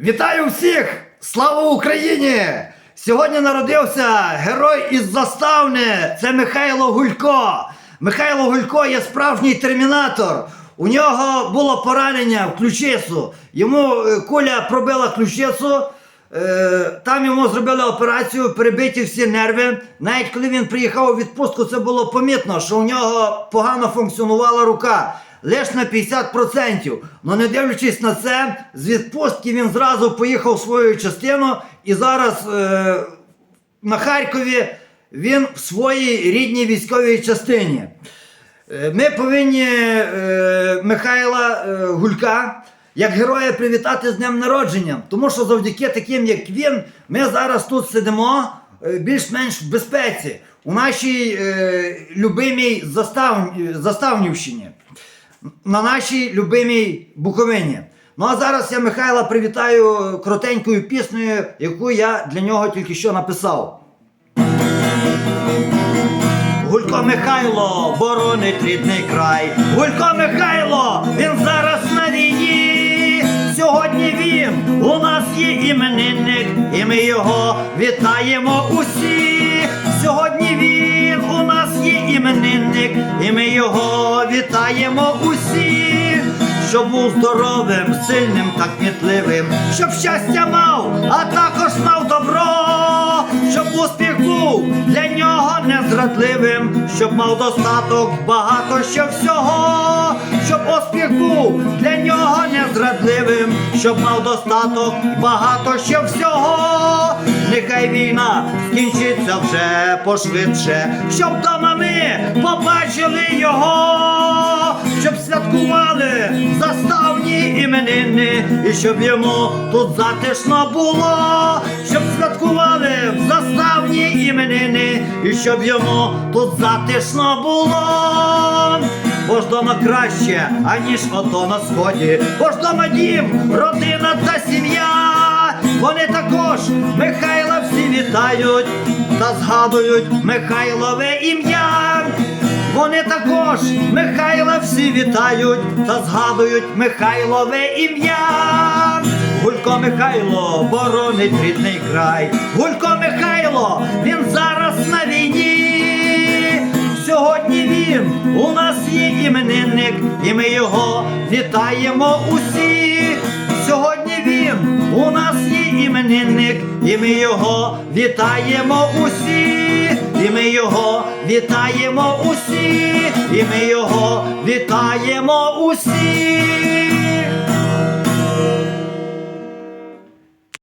Вітаю всіх! Слава Україні! Сьогодні народився герой із заставни. Це Михайло Гулько. Михайло Гулько є справжній термінатор. У нього було поранення в ключицю. Йому е, куля пробила ключицю. Е, Там йому зробили операцію, перебиті всі нерви. Навіть коли він приїхав у відпустку, це було помітно, що у нього погано функціонувала рука. Лише на 50%. Ну не дивлячись на це, з відпустки він зразу поїхав в свою частину і зараз е, на Харкові він в своїй рідній військовій частині. Е, Ми повинні е, Михайла е, Гулька як героя привітати з днем народження, тому що завдяки таким, як він, ми зараз тут сидимо е, більш-менш в безпеці у нашій е, любимій застав, Заставнівщині, на нашій любимій Буковині. Ну а зараз я Михайла привітаю коротенькою піснею, яку я для нього тільки що написав. Гулько Михайло боронить рідний край. Гулько Михайло, він зараз на війні. Сьогодні він у нас є іменинник, і ми його вітаємо усі. Його вітаємо усі. Щоб був здоровим, сильним та кмітливим, щоб щастя мав, а також мав добро, щоб успіх був для нього незрадливим, щоб мав достаток багато що всього, щоб успіх був для нього незрадливим, щоб мав достаток багато що всього. Нехай війна скінчиться вже пошвидше, щоб вдома ми побачили його, щоб святкували заставні іменини, і щоб йому тут затишно було, щоб святкували заставні іменини, і щоб йому тут затишно було. Бо ж дома краще, аніж ото на сході, бо ж дома дім, родина та сім'я. Вони також Михайла всі вітають та згадують Михайлове ім'я. Вони також Михайла всі вітають та згадують Михайлове ім'я. Гулько Михайло боронить рідний край. Гулько Михайло, він зараз на війні. Сьогодні він у нас є іменинник, і ми його вітаємо усі. Іменинник, і ми його вітаємо усі, і ми його вітаємо усі, і ми його вітаємо усі.